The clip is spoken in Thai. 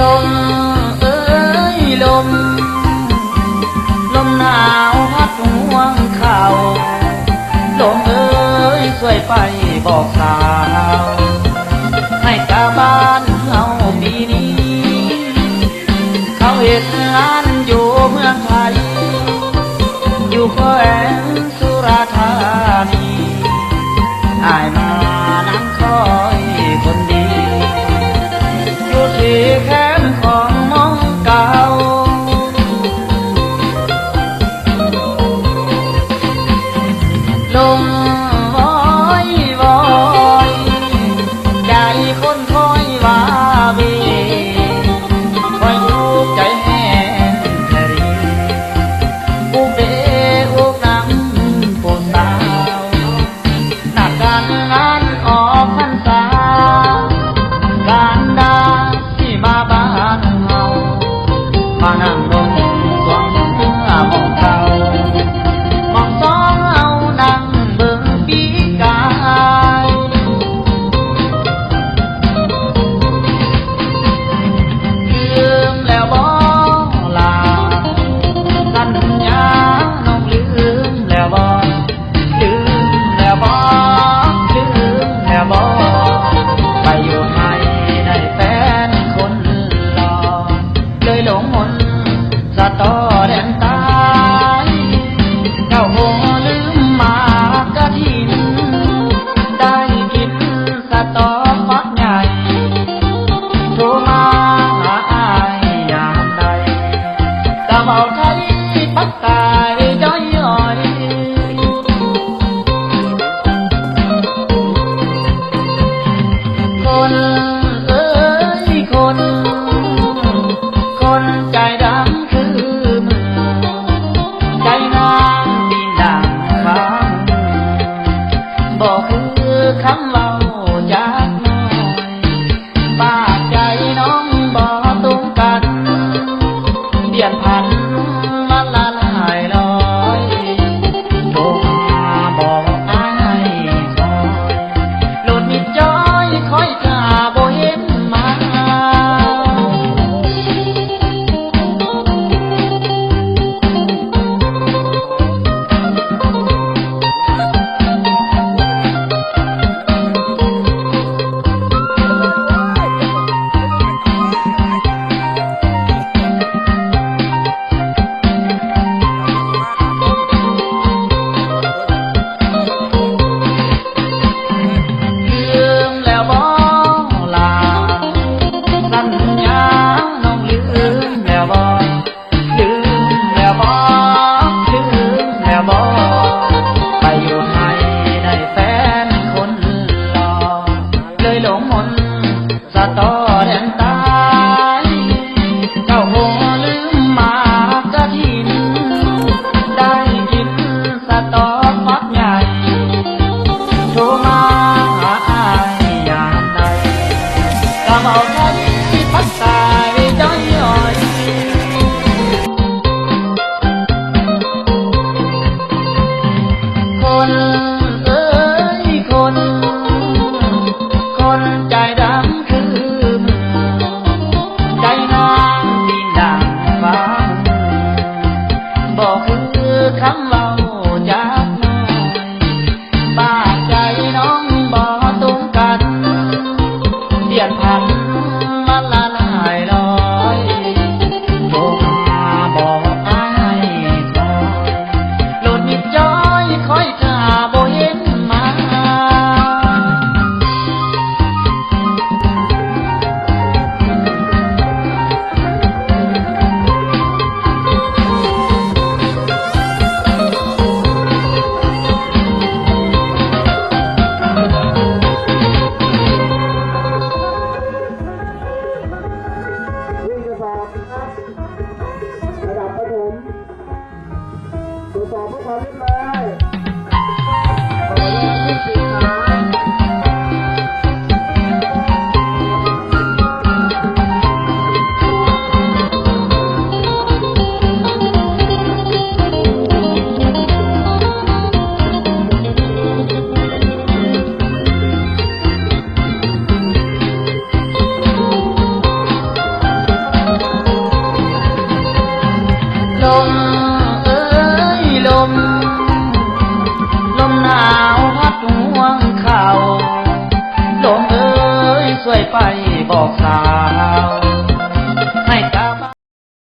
ลมเอ้ยลม ลมหนาวพัดห่วงเข่าลมเอ้ยช่วยไปบอกสาว ให้กาบ้านเฮาปีนี้ เขาเห็นงานอยู่เมืองไทย อยู่แควนสุราษฎร์ ปักกายจ้อยอ่อยคนเอ้ยคน คนใจ cavalcata di passare da ogni ora. Con ơi con con trai đám cứ trai non đi làm phá bỏ cứ khám mong भाग